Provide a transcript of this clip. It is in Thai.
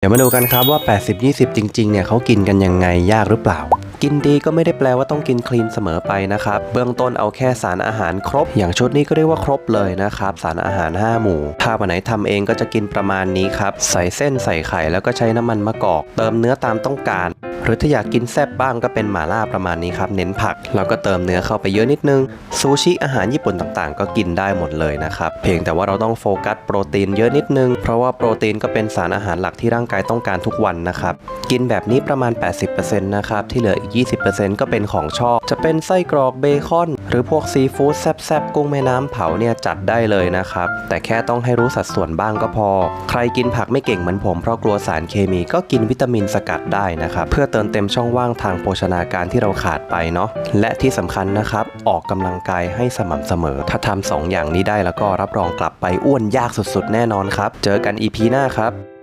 เดี๋ยวมาดูกันครับว่า 80-20 จริง ๆ เนี่ยเขากินกันยังไงยากหรือเปล่า กินดีก็ไม่ได้แปลว่าต้องกินคลีนเสมอไปนะครับ เบื้องต้นเอาแค่สารอาหารครบ อย่างชุดนี้ก็เรียกว่าครบเลยนะครับ สารอาหาร 5 หมู่ ถ้าวันไหนทำเองก็จะกินประมาณนี้ครับ ใส่เส้นใส่ไข่แล้วก็ใช้น้ำมันมะกอก เติมเนื้อตามต้องการ หรือถ้าอยากกินแซ่บบ้างก็เป็นหม่าล่าประมาณนี้ครับเน้นผักแล้วก็เติมเนื้อเข้าไปเยอะนิดนึงซูชิอาหารญี่ปุ่นต่างๆ ก็กินได้หมดเลยนะครับเพียงแต่ว่าเราต้องโฟกัสโปรตีนเยอะนิดนึง เพราะว่าโปรตีนก็เป็นสารอาหารหลักที่ร่างกายต้องการทุกวันนะครับกินแบบนี้ประมาณ 80%นะครับที่เหลืออีก 20%ก็เป็นของชอบ จะเป็นไส้กรอกเบคอน หรือพวกซีฟู้ดแซ่บๆกุ้งแม่น้ำเผาเนี่ยจัดได้เลยนะครับแต่แค่ต้องให้รู้สัดส่วนบ้างก็พอ ใครกินผักไม่เก่งเหมือนผมเพราะกลัวสารเคมีก็กินวิตามินสกัดได้นะครับเพื่อเติมเต็มช่องว่างทางโภชนาการที่เราขาดไปเนาะและที่สำคัญนะครับ ออกกำลังกายให้สม่ำเสมอ ถ้าทำสองอย่างนี้ได้แล้วก็รับรองกลับไปอ้วนยากสุดๆ แน่นอนครับ เจอกัน EP หน้าครับ